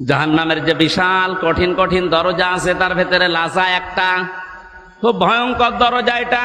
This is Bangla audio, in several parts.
জাহান্নামের যে বিশাল, কঠিন কঠিন দরজা আছে, তার ভেতরে লাসা একটা, খুব ভয়ঙ্কর দরজা এটা।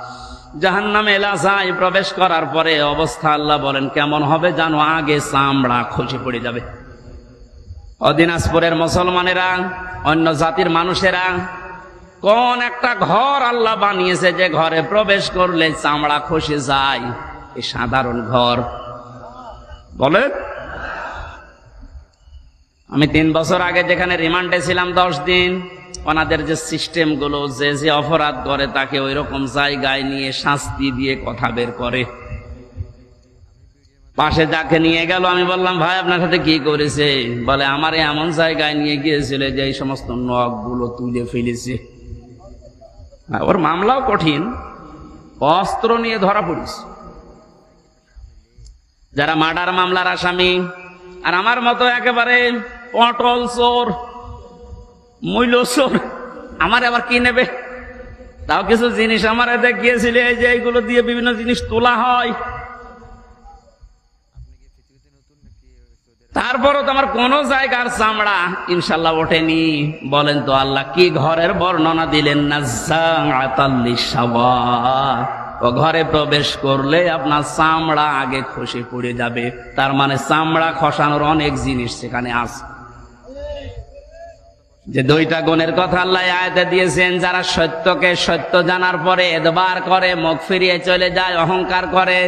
জাহান নামে এলাসায় প্রবেশ করার পরে অবস্থা আল্লাহ বলেন, কেমন হবে জানো? আগে চামড়া খসে পড়ে যাবে। অদিনাজপুরের মুসলমানেরা, অন্য জাতির মানুষেরা, কোন একটা ঘর আল্লাহ বানিয়েছে যে ঘরে প্রবেশ করলে চামড়া খসে যায়। এই সাধারণ ঘর। বলে? আমি তিন বছর আগে যেখানে রিমান্ডে ছিলাম দশ দিন ওনাদের যে সিস্টেমগুলো, যে যে অপরাধ করে, তাকে ওই রকম জায়গায় নিয়ে শাস্তি দিয়ে কথা বের করে। পাশে যাকে নিয়ে গেল, আমি বললাম, ভাই, আপনার সাথে কি করেছে? বলে, আমার এমন জায়গায় নিয়ে গিয়েছিল যে এই সমস্ত নখগুলো তুলে ফেলেছে। ওর মামলাও কঠিন। অস্ত্র নিয়ে ধরা পড়িস যারা মার্ডার মামলার আসামি, আর আমার মতো একেবারে পটল চোর মূল্য চোর আমার আবার কি নেবে? তাও কিছু জিনিস আমার দেখিয়েছিল, এই যে এইগুলো দিয়ে বিভিন্ন জিনিস তোলা হয়। তারপরও তো আমার কোন জায়গার চামড়া ইনশাল্লাহ ওঠেনি। বলেন তো আল্লাহ, কি ঘরের বর্ণনা দিলেন? না ও ঘরে প্রবেশ করলে আপনার চামড়া আগে খসে পড়ে যাবে। তার মানে চামড়া খসানোর অনেক জিনিস সেখানে আছে। যে দুইটা গুণের কথা আল্লাহ আয়তে দিয়েছেন, যারা সত্যকে সত্য জানার পরে এদবার করে, মুখ ফিরিয়ে চলে যায়, অহংকার করে,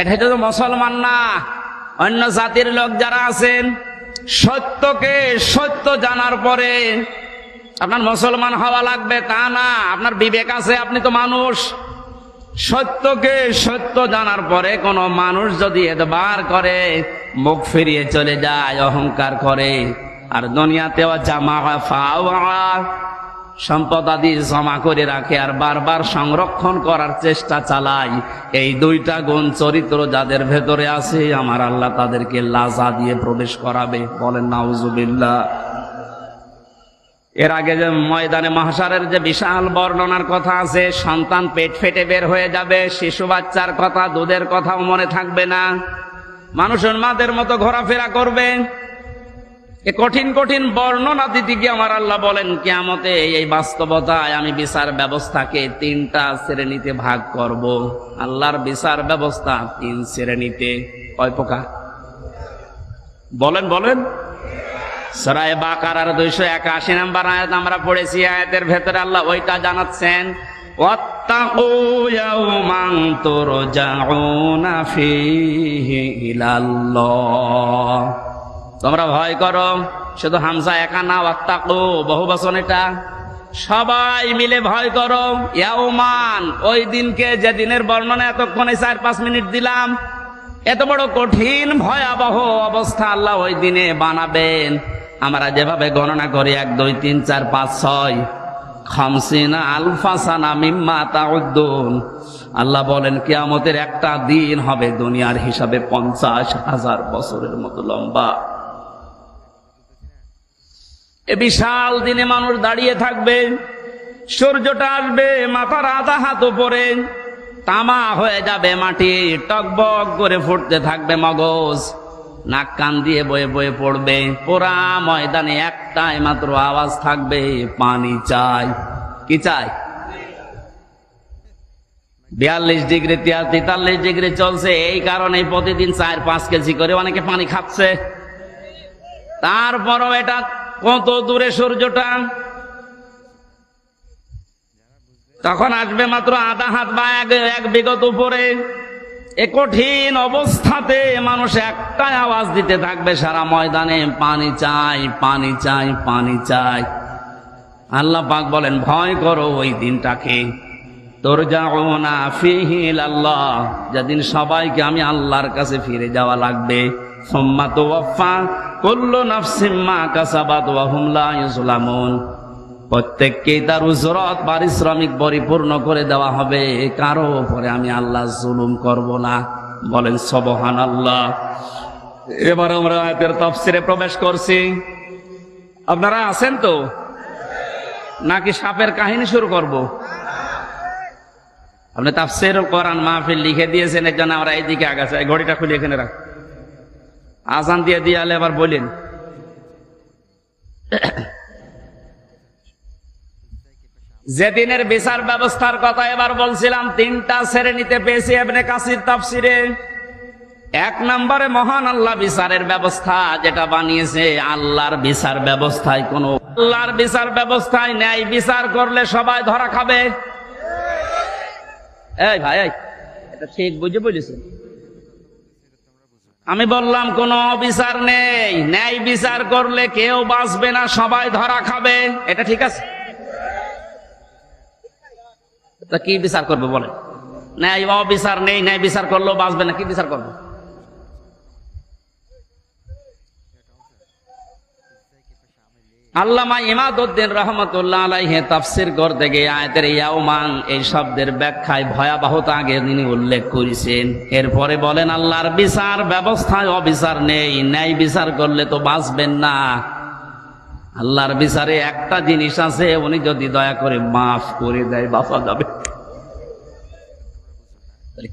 এটা তো মুসলমান না। অন্য জাতির লোক যারা আছেন, সত্যকে সত্য জানার পরে আপনার মুসলমান হওয়া লাগবে, তা না। আপনার বিবেক আছে, আপনি তো মানুষ। সত্যকে সত্য জানার পরে কোনো মানুষ যদি এদবার করে, মুখ ফিরিয়ে চলে যায়, অহংকার করে আর দুনিয়াতেও জামা সম্পদ আদি জমা করে রাখে আর বারবার সংরক্ষণ করার চেষ্টা চালায়। এই দুইটা গুণ চরিত্র যাদের ভেতরে আছে, আমার আল্লাহ তাদেরকে লাজা দিয়ে প্রবেশ করাবে। বলেন, নাউজুবিল্লাহ। এর আগে যে ময়দানে মহাসারের যে বিশাল বর্ণনার কথা আছে, সন্তান পেট ফেটে বের হয়ে যাবে, শিশু বাচ্চার কথা, দুধের কথাও মনে থাকবে না। মানুষ উন্মাদের মতো ঘোরাফেরা করবে। এ কঠিন কঠিন বর্ণনা দিতে গিয়ে আমার আল্লাহ বলেন কেমতে এই বাস্তবতায় আমি বিচার ব্যবস্থাকে তিনটা শ্রেণীতে ভাগ করব আল্লাহর বিচার ব্যবস্থা তিন শ্রেণীতে কয় প্রকার বলেন বলেন সরাই বাকার দুইশো একাশি নাম্বার আয়াত আমরা পড়েছি আয়াতের ভেতরে আল্লাহ ওইটা জানাচ্ছেন واتقوا يوما ترجعون فيه إلى الله তোমরা ভয় করো, শুধু হামসা একা না, ওয়াত্তাকু, বহু বচন এটা। সবাই মিলে ভয় করো ইয়াউমান ওই দিনকে যে দিনের বর্ণনা এতক্ষণে চার পাঁচ মিনিট দিলাম, এত বড় কঠিন ভয়াবহ অবস্থা আল্লাহ ওই দিনে বানাবেন। আমরা যেভাবে গণনা করি, এক, দুই, তিন, চার, পাঁচ, ছয়। খামসিনা আলফাসানা মিম্মা তাউদ্দুন। আল্লাহ বলেন, কিয়ামতের একটা দিন হবে দুনিয়ার হিসাবে পঞ্চাশ হাজার বছরের মতো লম্বা। এ বিশাল দিনে মানুষ দাঁড়িয়ে থাকবে, সূর্যটা আসবে মাথার আধা হাত উপরে, তামা হয়ে যাবে মাটি, টকবক করে ফুটতে থাকবে মগজ, নাক কান দিয়ে বয়ে বয়ে পড়বে, পোড়া ময়দানে একটাই মাত্র আওয়াজ থাকবে, পানি চাই। কি চাই? বিয়াল্লিশ ডিগ্রি তেতাল্লিশ ডিগ্রি চলছে, এই কারণে প্রতিদিন চার পাঁচ কেজি করে অনেকে পানি খাচ্ছে। তারপরও এটা কত দূরে সূর্যটা? তখন আসবে মাত্র আধা হাত বা এক এক বিগত উপরে। এ কঠিন অবস্থাতে মানুষ একটাই আওয়াজ দিতে থাকবে সারা ময়দানে, পানি চাই পানি চাই পানি চাই। আল্লাহ পাক বলেন, ভয় করো ওই দিনটাকে। তোর যাও না ফিহিল আল্লাহ যেদিন সবাইকে আমি আল্লাহর কাছে ফিরে যাওয়া লাগবে। সোম্মা তো করল নাফসিম্মা কাসাবাদ ওয়াহুম লা ইউজলামুন প্রত্যেককেই তার উজরত পারিশ্রমিক পরিপূর্ণ করে দেওয়া হবে। কারও উপরে আমি আল্লাহ জুলুম করব না। বলেন সবহান আল্লাহ এবার আমরা আয়াতের তফসিরে প্রবেশ করছি। আপনারা আছেন তো? নাকি সাপের কাহিনী শুরু করব? আপনি তাফসির কোরআন মাহফিল লিখে দিয়েছেন এর জন্য আমরা এইদিকে আগাছে ঘড়িটা খুলে এখানে রাখ। আজান দিয়ে দিয়ে আলে আবার বলেন। যেদিনের বিচার ব্যবস্থার কথা এবার বলছিলাম, তিনটা শ্রেণীতে পেয়েছি এমনি কাসির তাফসিরে। এক নম্বরে মহান আল্লাহ বিচারের ব্যবস্থা যেটা বানিয়েছে, আল্লাহর বিচার ব্যবস্থায় কোন আল্লাহর বিচার ব্যবস্থায় ন্যায় বিচার করলে সবাই ধরা খাবে। এই ভাই এটা ঠিক বুঝে বলেছে আমি বললাম, কোন অবিচার নেই। ন্যায় বিচার করলে কেউ বাঁচবে না, সবাই ধরা খাবে। এটা ঠিক আছে? তা কি বিচার করবে বলে ন্যায়, অবিচার নেই, ন্যায় বিচার করলেও বাঁচবে না, কি বিচার করবে? আল্লামা ইমাদউদ্দিন রহমতুল্লাহ আলাইহে তাফসির করতে গিয়ে আয়াতের ইয়াউমান এই শব্দের ব্যাখ্যায় ভয়াবহতা আগে তিনি উল্লেখ করেছেন। এরপরে বলেন, আল্লাহর বিচার ব্যবস্থায় অবিচার নেই, ন্যায় বিচার করলে তো বাঁচবেন না। আল্লাহর বিচারে একটা জিনিস আছে, উনি যদি দয়া করে মাফ করে দেয়, বাঁচা যাবে।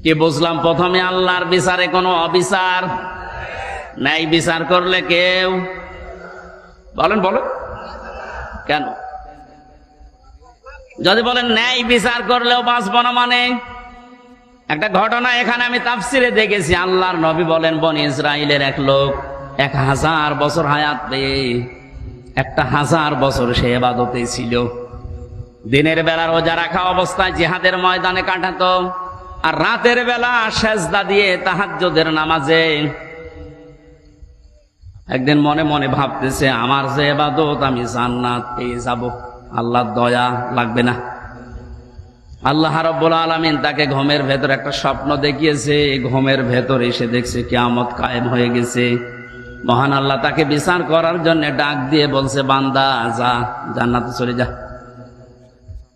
কি বুঝলাম? প্রথমে আল্লাহর বিচারে কোনো অবিচার, ন্যায় বিচার করলে কেউ বলেন বলো কেন? যদি বলেন ন্যায় বিচার করলেও বাঁচব না মানে? একটা ঘটনা এখানে আমি তাফসিরে দেখেছি, আল্লাহর নবী বলেন, বনি ইসরায়েলের এক লোক এক হাজার বছর হায়াত, একটা হাজার বছর সে এবাদতে ছিল। দিনের বেলা রোজা রাখা অবস্থায় জিহাদের ময়দানে কাটাতো, আর রাতের বেলা সেজদা দিয়ে তাহাজ্জুদের নামাজে একদিন মনে মনে ভাবতেছে, আমার যে এবাদত আমি জান্নাত পেয়ে যাব। আল্লাহর দয়া লাগবে না। আল্লাহ রব্বুল আলমিন তাকে ঘুমের ভেতর একটা স্বপ্ন দেখিয়েছে। ঘুমের ভেতর এসে দেখছে কেয়ামত কায়েম হয়ে গেছে। মহান আল্লাহ তাকে বিচার করার জন্য ডাক দিয়ে বলছে, বান্দা, যা, জান্নাত চলে যা।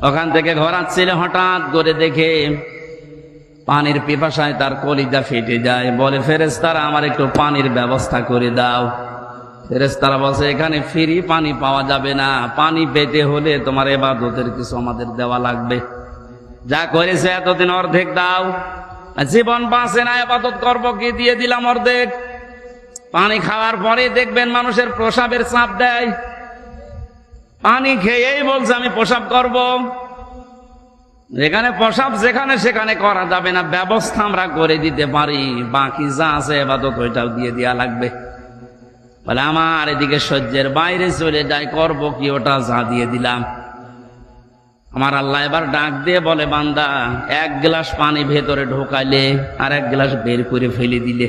ওখান থেকে ঘোরাচ্ছিল হঠাৎ করে দেখে পানির পিপাসায় তার কলিজা ফেটে যায়। বলে ফেরেস্তারা আমার একটু পানির ব্যবস্থা করে দাও। ফেরেস্তারা বলছে, এখানে ফ্রি পানি পাওয়া যাবে না। পানি পেতে হলে তোমার এবাদতের কিছু আমাদের দেওয়া লাগবে। যা করেছে এতদিন অর্ধেক দাও। জীবন বাঁচে না, এবাদত করব কি? দিয়ে দিলাম অর্ধেক। পানি খাওয়ার পরে দেখবেন মানুষের প্রসাবের চাপ দেয়। পানি খেয়েই বলছে, আমি প্রসাব করব। যেখানে প্রসাব যেখানে সেখানে করা যাবে না, ব্যবস্থা আমরা করে দিতে পারি। বাকি যা আছে এবাদত ওইটাও দিয়ে দেওয়া লাগবে। বলে, আমার এদিকে সহ্যের বাইরে চলে যায় করব কি ওটা যা দিয়ে দিলাম। আমার আল্লাহ এবার ডাক দিয়ে বলে, বান্দা, এক গ্লাস পানি ভেতরে ঢোকাইলে আর এক গ্লাস বের করে ফেলে দিলে।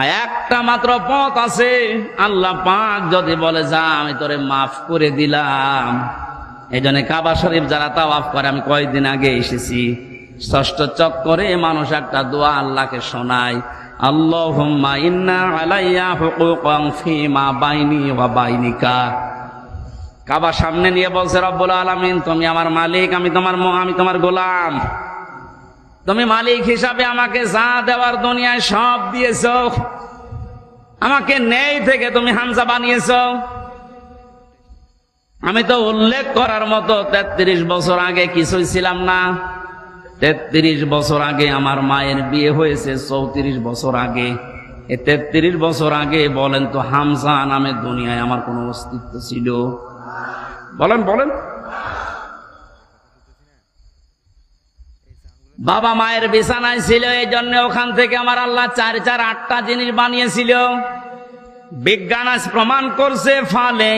একটা মাত্র পথ আছে। আল্লাহ পাক যদি বলে, যা, আমি তোরে মাফ করে দিলাম। এই জন্য কাবা শরীফ যারা তাওয়াফ করে, আমি কয়েকদিন আগে এসেছি। ষষ্ঠ চক্করে মানুষ একটা দোয়া আল্লাহকে শোনায়, আল্লাহুম্মা ইন্না আলাইয়া হুকুকান ফিমা বাইনি ওয়া বাইনিকা। কাবা সামনে নিয়ে বলছে, রব্বুল আলামিন, তুমি আমার মালিক, আমি তোমার আমি তোমার গোলাম। তুমি মালিক হিসাবে আমাকে যা দেওয়ার দুনিয়ায় সব দিয়েছ, আমাকে নেই থেকে তুমি হামজা বানিয়েছ। আমি তো উল্লেখ করার মতো তেত্রিশ বছর আগে কিছুই ছিলাম না। তেত্রিশ বছর আগে আমার মায়ের বিয়ে হয়েছে, চৌত্রিশ বছর আগে। এ তেত্রিশ বছর আগে বলেন তো হামজা নামে দুনিয়ায় আমার কোনো অস্তিত্ব ছিল? বলেন বলেন। বাবা মায়ের বিছানায় ছিল, এই জন্য ওখান থেকে আমার আল্লাহ চার চার, আটটা জিনিস বানিয়েছিল। বিজ্ঞান আজ প্রমাণ করছে, ফালে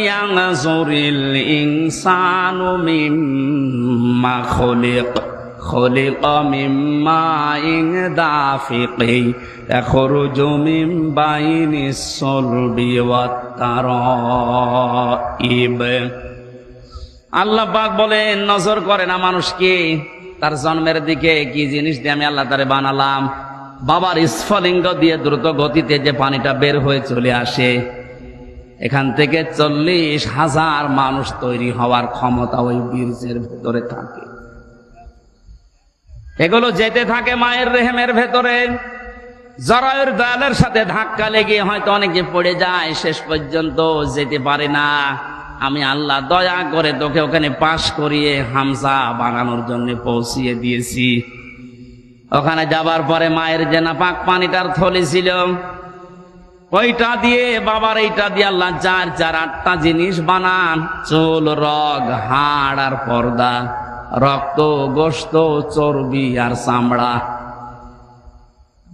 আল্লাহ পাক বলেন নজর করে না মানুষকে তার জন্মের দিকে কি জিনিস দিয়ে আমি আল্লাহ তারে বানালাম? বাবার স্ফলিঙ্গ দিয়ে দ্রুত গতিতে যে পানিটা বের হয়ে চলে আসে, এখান থেকে চল্লিশ হাজার মানুষ তৈরি হওয়ার ক্ষমতা ওই বীর্যের ভেতরে থাকে। এগুলো যেতে থাকে মায়ের রেহেমের ভেতরে। জরায়ুর দয়ালের সাথে ধাক্কা লেগে হয়তো অনেকে পড়ে যায়, শেষ পর্যন্ত যেতে পারে না। আমি আল্লাহ দয়া করে তোকে ওখানে পাশ করিয়ে হামসা বানানোর জন্য পৌঁছিয়ে দিয়েছি। ওখানে যাবার পরে মায়ের যে না পাক পানিটার থলি ছিল, ওইটা দিয়ে, বাবার এইটা দিয়ে আল্লাহ চার চার আটটা জিনিস বানান, চুল, রগ, হাড় আর পর্দা, রক্ত গোস্ত চর্বি আর চামড়া।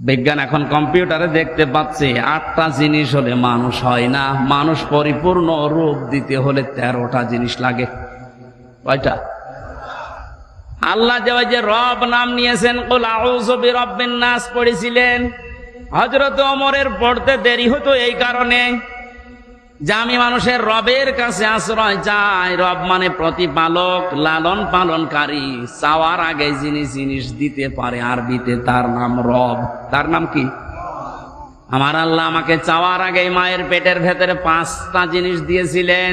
বিজ্ঞান এখন কম্পিউটারে দেখতে পাচ্ছে, আটটা জিনিস হলে মানুষ হয় না। মানুষ পরিপূর্ণ রূপ দিতে হলে তেরোটা জিনিস লাগে। কয়টা? আল্লাহ যে যে রব নাম নিয়েছেন নাস পড়েছিলেন। হজরত অমরের পড়তে দেরি হতো এই কারণে। যে আমি মানুষের রবের কাছে আশ্রয় চাই রব মানে প্রতিপালক, লালন পালনকারী। চাওয়ার আগে যিনি জিনিস দিতে পারে আরবিতে তার নাম রব। তার নাম কি? আমার আল্লাহ আমাকে চাওয়ার আগে মায়ের পেটের ভেতরে পাঁচটা জিনিস দিয়েছিলেন।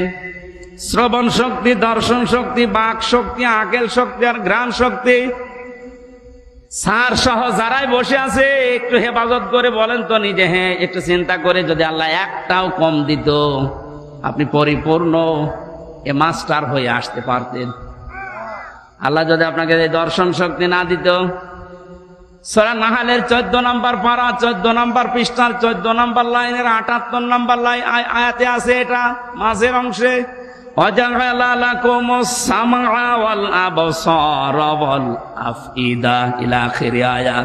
শ্রবণ শক্তি, দর্শন শক্তি, বাক শক্তি, আকেল শক্তি আর ঘ্রাণ শক্তি। সার সহ যারাই বসে আছে, একটু হেফাজত করে বলেন তো নিজে হ্যাঁ একটু চিন্তা করে যদি আল্লাহ একটাও কম দিত, আপনি পরিপূর্ণ এ মাস্টার হয়ে আসতে পারতেন। আল্লাহ যদি আপনাকে দর্শন শক্তি না দিত, সরা নাহালের চোদ্দ নাম্বার পাড়া চোদ্দ নাম্বার পৃষ্ঠার চোদ্দ নাম্বার লাইনের আটাত্তর নাম্বার লাইন আয়াতে আছে এটা, মাঝের অংশে। وجعل لكم السمع والأبصار والأفئدة إلى آخر آية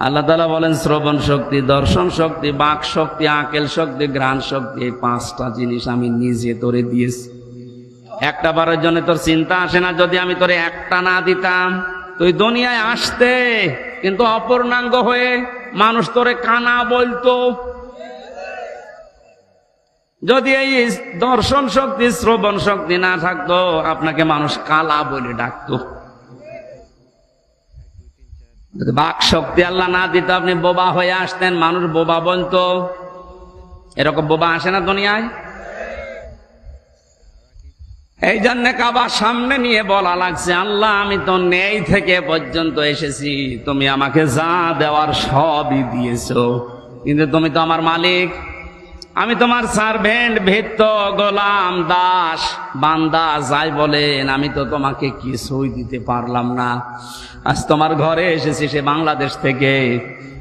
আল্লাহ তালা বলেন শ্রবণ শক্তি দর্শন শক্তি বাক শক্তি আকেল শক্তি ঘ্রাণ শক্তি এই পাঁচটা জিনিস আমি নিজে তোরে দিয়েছি একটা বারের জন্য তোর চিন্তা আসে না যদি আমি তোরে একটা না দিতাম তুই দুনিয়ায় আসতে কিন্তু অপূর্ণাঙ্গ হয়ে মানুষ তোরে কানা বলতো যদি এই দর্শন শক্তি, শ্রবণ শক্তি না থাকতো, আপনাকে মানুষ কালা বলে ডাকতো। বাক শক্তি আল্লাহ না দিত, আপনি বোবা হয়ে আসতেন, মানুষ বোবা বলতো। এরকম বোবা আসে না দুনিয়ায়? এই জন্য কাবার সামনে নিয়ে বলা লাগছে, আল্লাহ, আমি তো নেই থেকে পর্যন্ত এসেছি, তুমি আমাকে যা দেওয়ার সবই দিয়েছ। কিন্তু তুমি তো আমার মালিক। আমি তোমার সার্ভেন্ট ভেত্ত গোলাম, দাস, বান্দা, যাই বলেন, আমি তো তোমাকে কিছুই দিতে পারলাম না। আজ তোমার ঘরে এসেছি সে বাংলাদেশ থেকে।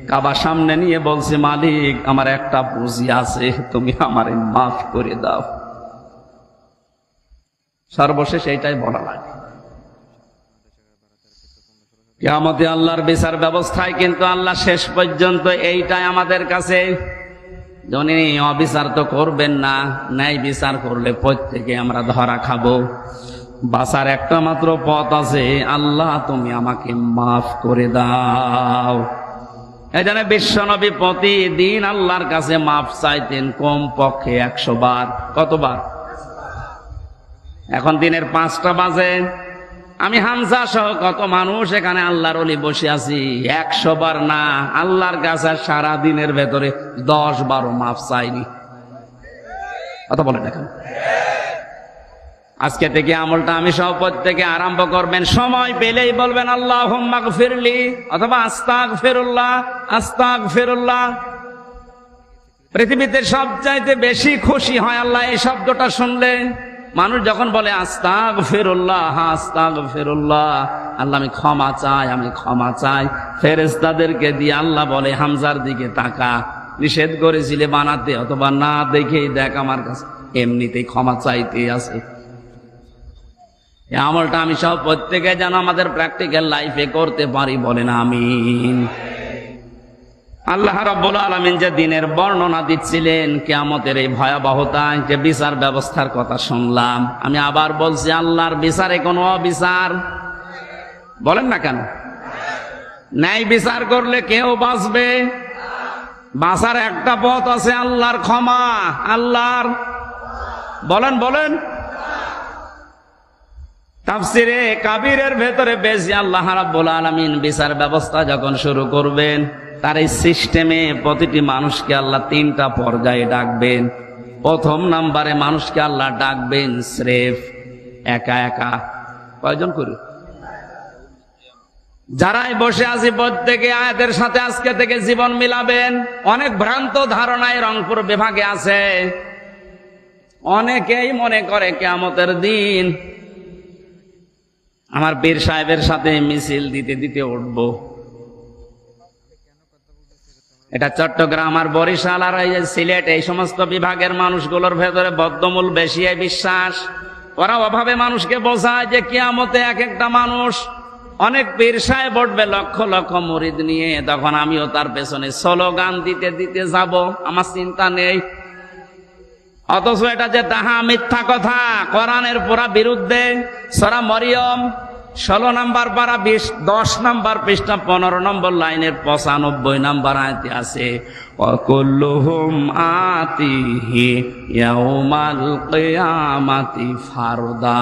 কাবা সামনে নিয়ে বলছে, মালিক, আমার একটা পুঁজি আছে, তুমি আমারে মাফ করে দাও। সর্বশেষ এইটাই বলা লাগে। কেয়ামতে আল্লাহর বিচার ব্যবস্থায় কিন্তু আল্লাহ শেষ পর্যন্ত এইটাই আমাদের কাছে। উনি অবিচার তো করবেন না, ন্যায় বিচার করলে প্রত্যেকে আমরা ধরা খাব। বাসার একটা মাত্র পথ আছে, আল্লাহ তুমি আমাকে মাফ করে দাও। এই জন্য বিশ্বনবী প্রতিদিন আল্লাহর কাছে মাফ চাইতেন কম পক্ষে একশো বার। কতবার? এখন দিনের পাঁচটা বাজে। আমি হামজা সহ কত মানুষ এখানে আল্লাহর অলি বসে আছি। একশো বার না, আল্লাহর কাছে সারা দিনের ভেতরে দশ বারো মাফ চাইনি। কথা বলেন এখন আজকে থেকে আমলটা আমি সহ প্রত্যেকে আরম্ভ করবেন। সময় পেলেই বলবেন আল্লাহ ফিরলি অথবা আস্তাক ফেরুল্লাহ আস্তাক ফেরুল্লাহ পৃথিবীতে সবচাইতে বেশি খুশি হয় আল্লাহ এই শব্দটা শুনলে। মানুষ যখন বলে আস্তাগ ফেরুল্লাহ আস্তাগ ফেরুল্লাহ আল্লাহ আমি ক্ষমা চাই, আমি ক্ষমা চাই। ফেরেস্তাদেরকে দিয়ে আল্লাহ বলে, হামজার দিকে তাকা, নিষেধ করেছিলে বানাতে, অথবা না দেখেই দেখ আমার কাছে, এমনিতেই ক্ষমা চাইতে আছে। আমলটা আমি সব প্রত্যেকে যেন আমাদের প্র্যাকটিক্যাল লাইফে করতে পারি বলেন, আমিন। আল্লাহ রাব্বুল আলামিন যে দিনের বর্ণনা দিচ্ছিলেন কিয়ামতের এই ভয়াবহতায় যে বিচার ব্যবস্থার কথা শুনলাম, আমি আবার বলছি আল্লাহর বিচারে কোনো অবিচার। বলেন না কেন? ন্যায় বিচার করলে কেউ বাঁচবে? বাঁচার একটা পথ আছে আল্লাহর ক্ষমা, আল্লাহর বলেন বলেন। তাফসিরে কাবিরের ভেতরে বেশি আল্লাহ রাব্বুল আলামিন বিচার ব্যবস্থা যখন শুরু করবেন তার এই সিস্টেমে প্রতিটি মানুষকে আল্লাহ তিনটা পর্যায়ে ডাকবেন। প্রথম নাম্বারে মানুষকে আল্লাহ ডাকবেন স্রেফ, একা একা। কয়জন করে? যারাই বসে আছি প্রত্যেকে আয়াতের সাথে আজকে থেকে জীবন মিলাবেন। অনেক ভ্রান্ত ধারণায় রংপুর বিভাগে আছে। অনেকেই মনে করে কেয়ামতের দিন। আমার বীর সাহেবের সাথে মিছিল দিতে দিতে উঠব। এটা চট্টগ্রাম আর বরিশাল আর এই যে সিলেট, এই সমস্ত বিভাগের মানুষগুলোর ভেতরে বদ্ধমূল বেশি বিশ্বাস। ওরা অভাবে মানুষকে বোঝায় যে কিয়ামতে এক একটা মানুষ অনেক পীর বটবে লক্ষ লক্ষ মরিদ নিয়ে। তখন আমিও তার পেছনে স্লোগান দিতে দিতে যাব, আমার চিন্তা নেই। অথচ এটা যে তাহা মিথ্যা কথা, কোরআনের পুরা বিরুদ্ধে সরা মরিয়ম ষোলো নাম্বার পারা বিশ, দশ নাম্বার পৃষ্ঠা, পনেরো নম্বর লাইনের পঁচানব্বই নাম্বার আয়তে আছে, অকুল্লুহুম আতিহি ইয়াউমাল কিয়ামাতি ফারদা।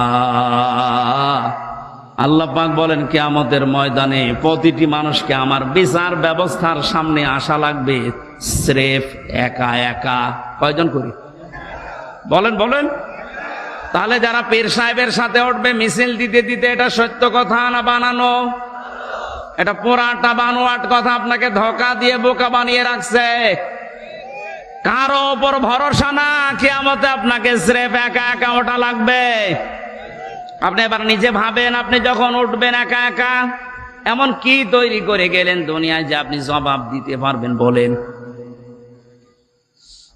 আল্লাহ পাক বলেন, কিয়ামতের ময়দানে প্রতিটি মানুষকে আমার বিচার ব্যবস্থার সামনে আসা লাগবে, স্রেফ একা একা। কয়জন করি? বলেন বলেন। তাহলে যারা পীর সাহেবের সাথে উঠবে, মিছিল দিতে দিতে এটা সত্য কথা না বানানো? এটা পুরাটা বানোয়াট কথা আপনাকে ধোকা দিয়ে বোকা বানিয়ে রাখছে। কারও ওপর ভরসা না, কেয়ামতে আপনাকে স্রেফ একা একা ওটা লাগবে। আপনি এবার নিজে ভাবেন, আপনি যখন উঠবেন একা একা, এমন কি তৈরি করে গেলেন দুনিয়ায় যে আপনি জবাব দিতে পারবেন বলেন?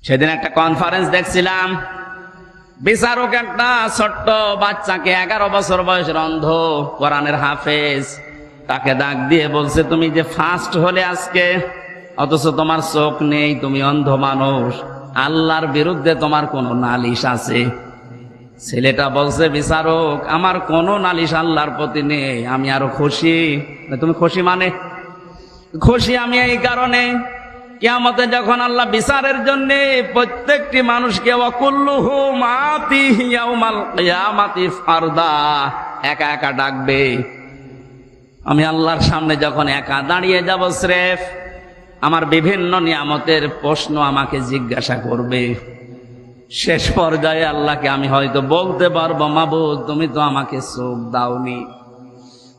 সেদিন একটা কনফারেন্স দেখছিলাম। বিচারক একটা ছোট্ট বাচ্চাকে এগারো বছর বয়সের অন্ধ কোরআনের হাফেজ। তাকে ডাক দিয়ে বলছে, তুমি যে ফার্স্ট হলে আজকে, অথচ তোমার চোখ নেই, তুমি অন্ধ মানুষ। আল্লাহর বিরুদ্ধে তোমার কোনো নালিশ আছে? ছেলেটা বলছে, বিচারক, আমার কোনো নালিশ আল্লাহর প্রতি নেই, আমি আরও খুশি। তুমি খুশি মানে? খুশি আমি এই কারণে কিয়ামতে যখন আল্লাহ বিচারের জন্য প্রত্যেকটি মানুষকে অকুল্লুহু মাতি ইয়াউমাল ফারদা একা একা ডাকবে। আমি আল্লাহর সামনে যখন একা দাঁড়িয়ে যাব, স্রেফ, আমার বিভিন্ন নিয়ামতের প্রশ্ন আমাকে জিজ্ঞাসা করবে। শেষ পর্যায়ে আল্লাহকে আমি হয়তো বলতে পারব, মাবুদ, তুমি তো আমাকে চোখ দাওনি।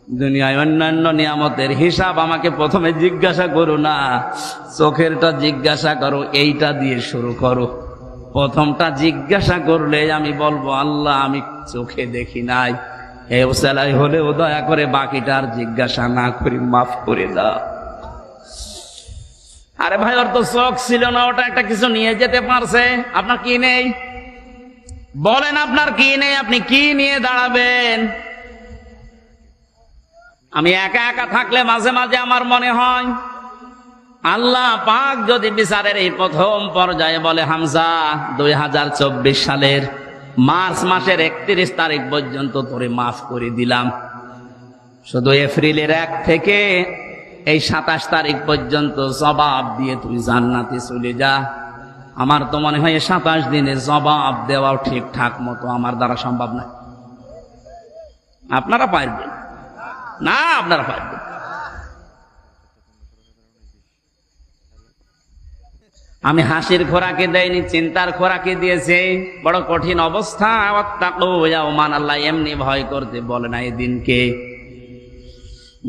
দুনিয়ায় অন্যান্য নিয়ামতের হিসাব আমাকে প্রথমে জিজ্ঞাসা করো না। চোখেরটা জিজ্ঞাসা করো, এইটা দিয়ে শুরু করো। প্রথমটা জিজ্ঞাসা করলে আমি বলব, আল্লাহ, আমি চোখে দেখি নাই। এ হলেও দয়া করে বাকিটা আর জিজ্ঞাসা না করি, মাফ করে দাও। আরে ভাই, ওর তো চোখ ছিল না, ওটা একটা কিছু নিয়ে যেতে পারছে। আপনার কি নেই? বলেন আপনার কি নেই, আপনি কি নিয়ে দাঁড়াবেন? আমি একা একা থাকলে মাঝে মাঝে আমার মনে হয়, আল্লাহ পাক যদি বিচারের এই প্রথম পর্যায়ে বলে, হামজা, দুই হাজার চব্বিশ সালের মার্চ মাসের একত্রিশ তারিখ পর্যন্ত তোরে মাফ করে দিলাম। শুধু এপ্রিলের এক থেকে এই সাতাশ তারিখ পর্যন্ত জবাব দিয়ে তুই জান্নাতে চলে যা। আমার তো মনে হয় সাতাশ দিনে জবাব দেওয়াও ঠিকঠাক মতো আমার দ্বারা সম্ভব না আপনারা পারবেন। না, আপনারা পারবেন। আমি হাসির খোরাকে দেয়নি, চিন্তার খোরাকে দিয়েছে। বড় কঠিন অবস্থা। মান আল্লাহ এমনি ভয় করতে বলে না এদিনকে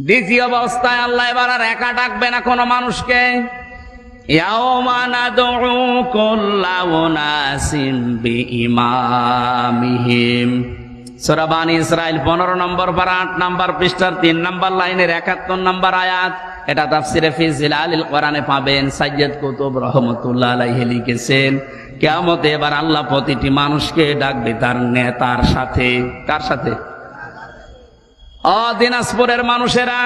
দ্বিতীয় অবস্থায় আল্লাহ এবার আর একা ডাকবে না কোনো মানুষকে। ইয়াওমা নাদউ ইসরায়েল 15 নম্বর পারা, আট নম্বর পৃষ্ঠার, তিন নম্বর লাইনের 71 নম্বর আয়াত। এটা তাফসিরে ফি জিলালিল কোরআনে পাবেন। সাইয়্যিদ কুতুব রহমাতুল্লাহ আলাইহি লিখেছেন, কিয়ামতে এবার আল্লাহ প্রতিটি মানুষকে ডাকবে তার নেতার সাথে। কার সাথে? ও দিনাজপুরের মানুষেরা,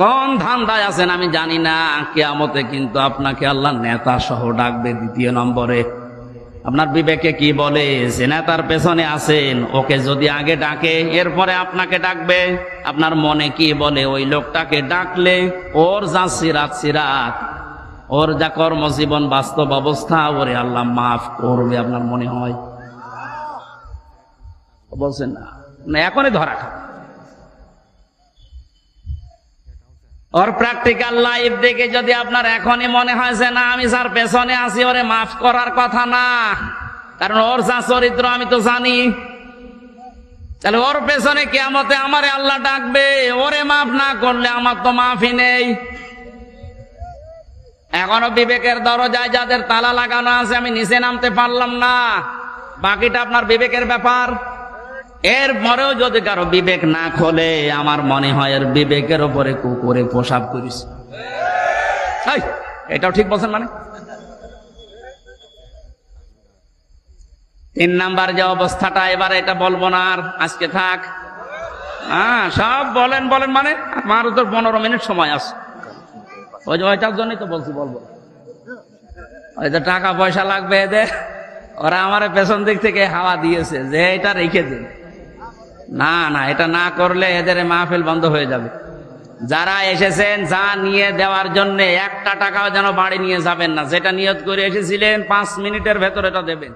কোন ধান্দায় আছেন আমি জানি না। কেয়ামতে কিন্তু আপনাকে আল্লাহ নেতা সহ ডাকবে দ্বিতীয় নম্বরে। আপনার বিবেকে কি বলে? যে তার পেছনে আছেন, ওকে যদি আগে ডাকে, এরপরে আপনাকে ডাকবে। আপনার মনে কি বলে? ওই লোকটাকে ডাকলে ওর যা সিরাত সিরাত। ওর যা কর্মজীবন, বাস্তব অবস্থা, ওরে আল্লাহ মাফ করবে, আপনার মনে হয়? বলছেন না। না এখনই ধরা খাবে। ওর প্র্যাকটিক্যাল লাইফ দেখে যদি আপনার এখনই মনে হয় যে না, আমি যার পেছনে আছি, ওরে মাফ করার কথা না। কারণ ওর যা চরিত্র আমি তো জানি। তাহলে ওর পেছনে কেমতে আমারে আল্লাহ ডাকবে, ওরে মাফ না করলে আমার তো মাফই নেই। এখনও বিবেকের দরজায় যাদের তালা লাগানো আছে, আমি নিচে নামতে পারলাম না। বাকিটা আপনার বিবেকের ব্যাপার। এর পরেও যদি কারও বিবেক না খোলে, আমার মনে হয় এর বিবেকের ওপরে কুকুরে পোশাক করিস। এটাও ঠিক বলছেন মানে? তিন নাম্বার যে অবস্থাটা, এবার এটা বলব না আর, আজকে থাক। হ্যাঁ সব বলেন বলেন মানে? আমার তো পনেরো মিনিট সময় আছে। ওই যে ওইটার জন্যই তো বলছি, বলব। ওই যে টাকা পয়সা লাগবে এদের, ওরা আমার পেছন দিক থেকে হাওয়া দিয়েছে, যে এটা রেখে দিন। না না, এটা না করলে এদের মাহফিল বন্ধ হয়ে যাবে। যারা এসেছেন, যা নিয়ে দেওয়ার জন্য একটা টাকাও যেন বাড়ি নিয়ে যাবেন না, যেটা নিয়ত করে এসেছিলেন, পাঁচ মিনিটের ভেতর এটা দেবেন।